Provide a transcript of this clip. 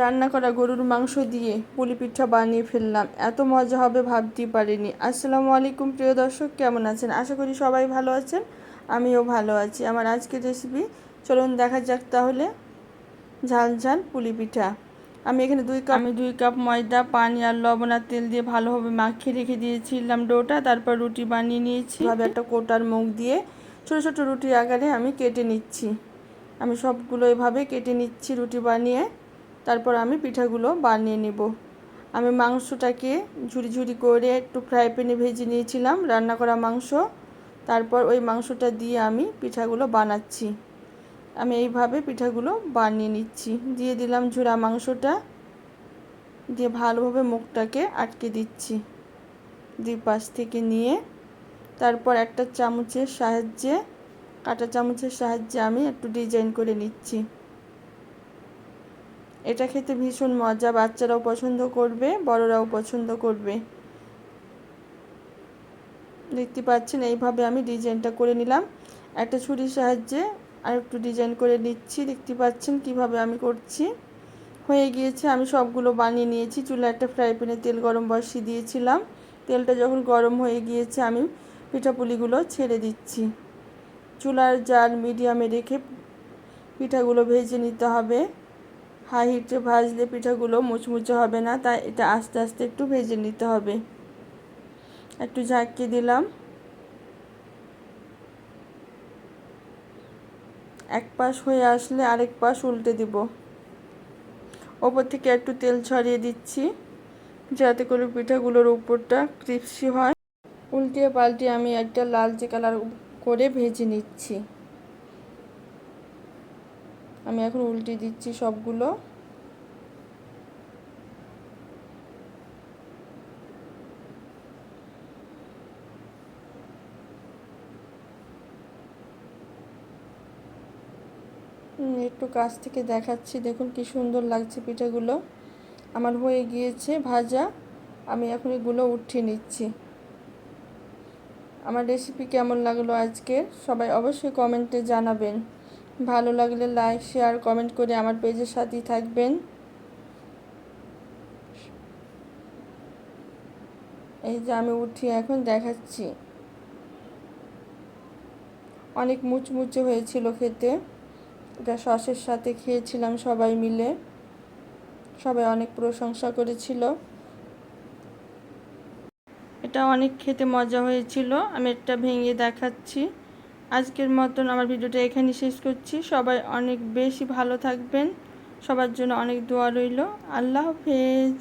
রান্না করা গরুর মাংস দিয়ে পুলি পিঠা বানিয়ে ফেললাম। এত মজা হবে ভাবতেই পারিনি। আসসালামু আলাইকুম প্রিয় দর্শক কেমন আছেন? আশা করি সবাই ভালো আছেন আমিও ভালো আছি। আমার আজকের রেসিপি চলুন দেখা যাক তাহলে। ঝাল ঝাল পুলি পিঠা। আমি এখানে দুই কাপ আমি দুই কাপ ময়দা পানি আর লবণ আর তেল দিয়ে ভালোভাবে মাখিয়ে রেখে দিয়েছিলাম ডোটা। তারপর রুটি বানিয়ে নিয়েছি। ভাবে একটা কোটার মুখ দিয়ে ছোটো ছোটো রুটি আকারে আমি কেটে নিচ্ছি। আমি সবগুলো এভাবে কেটে নিচ্ছি রুটি বানিয়ে। তারপর আমি পিঠাগুলো বানিয়ে নেব। আমি মাংসটাকে ঝুরি ঝুরি করে একটু ফ্রাই প্যানে ভেজে নিয়েছিলাম, রান্না করা মাংস। তারপর ওই মাংসটা দিয়ে আমি পিঠাগুলো বানাচ্ছি। আমি এইভাবে পিঠাগুলো বানিয়ে নিচ্ছি। দিয়ে দিলাম ঝুরা মাংসটা। দিয়ে ভালোভাবে মুখটাকে আটকে দিচ্ছি দুই পাশ থেকে নিয়ে। তারপর একটা চামচের সাহায্যে, কাটা চামচের সাহায্যে আমি একটু ডিজাইন করে নিচ্ছি। এটা খেতে ভীষণ মজা, বাচ্চারাও পছন্দ করবে, বড়রাও পছন্দ করবে। দেখতে পাচ্ছেন, এইভাবে আমি ডিজাইনটা করে নিলাম। একটা ছুরির সাহায্যে আর একটু ডিজাইন করে নিচ্ছি। দেখতে পাচ্ছেন কীভাবে আমি করছি। হয়ে গিয়েছে, আমি সবগুলো বানিয়ে নিয়েছি। চুলা একটা ফ্রাই প্যানে তেল গরম বসিয়ে দিয়েছিলাম। তেলটা যখন গরম হয়ে গিয়েছে, আমি পিঠাপুলিগুলো ছেড়ে দিচ্ছি। চুলার জাল মিডিয়ামে রেখে পিঠাগুলো ভেজে নিতে হবে। হাই হিটে ভাজলে পিঠাগুলো মুচমুচে হবে না, তাই এটা আস্তে আস্তে একটু ভেজে নিতে হবে। একটু ঝাঁকিয়ে দিলাম। এক পাশ হয়ে আসলে আরেক পাশ উল্টে দিব। ওপর থেকে একটু তেল ছড়িয়ে দিচ্ছি, যাতে করে পিঠাগুলোর উপরটা ক্রিপসি হয়। উল্টিয়ে পাল্টিয়ে আমি একটা লালচে কালার করে ভেজে নিচ্ছি। আমি এখন উল্টে দিচ্ছি সবগুলো। একটু কাছ থেকে দেখাচ্ছি, দেখুন কি সুন্দর লাগছে পিঠাগুলো। আমার হয়ে গিয়েছে ভাজা, আমি এখন এগুলো উঠিয়ে নিচ্ছি। আমার রেসিপি কেমন লাগল আজকে সবাই অবশ্যই কমেন্টে জানাবেন। ভালো লাগলে লাইক, শেয়ার, কমেন্ট করে আমার পেজের সাথেই থাকবেন। এই যে আমি উঠি এখন, দেখাচ্ছি। অনেক মুচমুচে হয়েছিল খেতে। এটা সসের সাথে খেয়েছিলাম সবাই মিলে। সবাই অনেক প্রশংসা করেছিল। এটা অনেক খেতে মজা হয়েছিল। আমি এটা ভেঙে দেখাচ্ছি। আজকের মতন আমার ভিডিওটা এখানে শেষ করছি। সবাই অনেক বেশি ভালো থাকবেন। সবার জন্য অনেক দোয়া রইল। আল্লাহ হাফেজ।